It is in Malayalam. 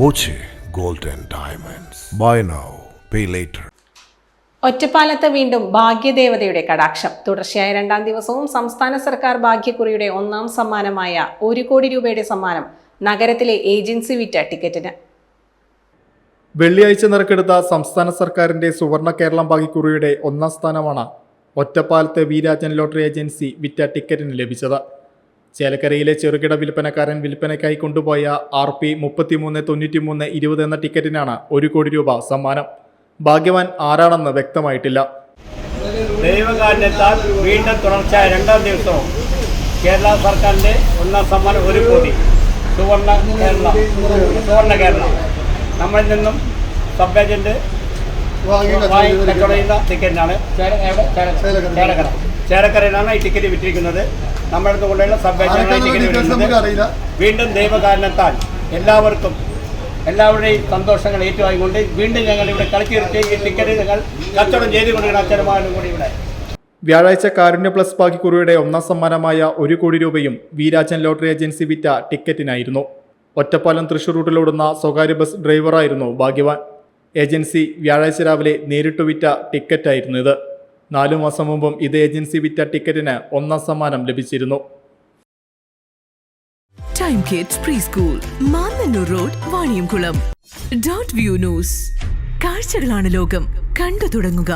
Boche gold and diamonds. Buy now pay later ഒറ്റപ്പാലത്ത് വീണ്ടും ഭാഗ്യദേവതയുടെ കടാക്ഷം. തുടർച്ചയായ രണ്ടാം ദിവസവും സംസ്ഥാന സർക്കാർ ഭാഗ്യക്കുറിയുടെ ഒന്നാം സമ്മാനമായ ഒരു കോടി രൂപയുടെ സമ്മാനം നഗരത്തിലെ ഏജൻസി വിറ്റ ടിക്കറ്റിന്. വെള്ളിയാഴ്ച നറുക്കെടുത്ത സംസ്ഥാന സർക്കാരിന്റെ സുവർണ കേരളം ഭാഗ്യക്കുറിയുടെ ഒന്നാം സ്ഥാനമാണ് ഒറ്റപ്പാലത്തെ വീരാജൻ ലോട്ടറി ഏജൻസി വിറ്റ ടിക്കറ്റിന് ലഭിച്ചത്. ചേലക്കരയിലെ ചെറുകിട വിൽപ്പനക്കാരൻ വിൽപ്പനയ്ക്കായി കൊണ്ടുപോയ ആർ പി മുപ്പത്തിമൂന്ന് തൊണ്ണൂറ്റിമൂന്ന് ഇരുപത് എന്ന ടിക്കറ്റിനാണ് ഒരു കോടി രൂപ സമ്മാനം. ഭാഗ്യവാൻ ആരാണെന്ന് വ്യക്തമായിട്ടില്ല. ദൈവകാരണത്താൽ വീണ്ടും തുടർച്ചയായ രണ്ടാം ദിവസവും കേരള സർക്കാരിന്റെ ഒന്നാം സമ്മാനം ഒരു കോടി. സുവർണ കേരള. സുവർണ കേരള. നമ്മളിൽ നിന്നും സബ് ഏജന്റ് വാങ്ങി കച്ചവടം ചെയ്യുന്ന ടിക്കറ്റിനാണ് ചേര- എവിടെ? ചേര- ചേലക്കര ചേലക്കരയിലാണ് ഈ ടിക്കറ്റ് വിറ്റിരിക്കുന്നത്. നമ്മുടെ അടുത്ത് കൊണ്ടുള്ള സബ് ഏജന്റാണ് ഈ ടിക്കറ്റ് വിറ്റിരിക്കുന്നത് വീണ്ടും ദൈവകാരണത്താൽ എല്ലാവർക്കും എല്ലാവരുടെയും സന്തോഷങ്ങൾ ഏറ്റുവാങ്ങിക്കൊണ്ട് വീണ്ടും ഞങ്ങൾ ഇവിടെ കളിച്ചിരുത്തി ഈ ടിക്കറ്റ് ഞങ്ങൾ കച്ചവടം ചെയ്തുകൊണ്ടിരിക്കുന്ന അച്ഛനമാരും കൂടി ഇവിടെ. വ്യാഴാഴ്ച കാരുണ്യ പ്ലസ് ഭാഗ്യക്കുറിയുടെ ഒന്നാം സമ്മാനമായ ഒരു കോടി രൂപയും വീരാജൻ ലോട്ടറി ഏജൻസി വിറ്റ ടിക്കറ്റിനായിരുന്നു ഒറ്റപ്പാലം തൃശൂർ റൂട്ടിലോടുന്ന സ്വകാര്യ ബസ് ഡ്രൈവറായിരുന്നു ഭാഗ്യവാൻ. ഏജൻസി വ്യാഴാഴ്ച രാവിലെ നേരിട്ട് വിറ്റ ടിക്കറ്റായിരുന്നു ഇത്. നാലു മാസം മുമ്പും ഇത് ഏജൻസി വിറ്റ ടിക്കറ്റിന് ഒന്നാം സമ്മാനം ലഭിച്ചിരുന്നു. Time kids pre school Mannannur road Vaniyamkulam dot view news കാഴ്ചകളാണ് ലോകം. കണ്ടു തുടങ്ങുക.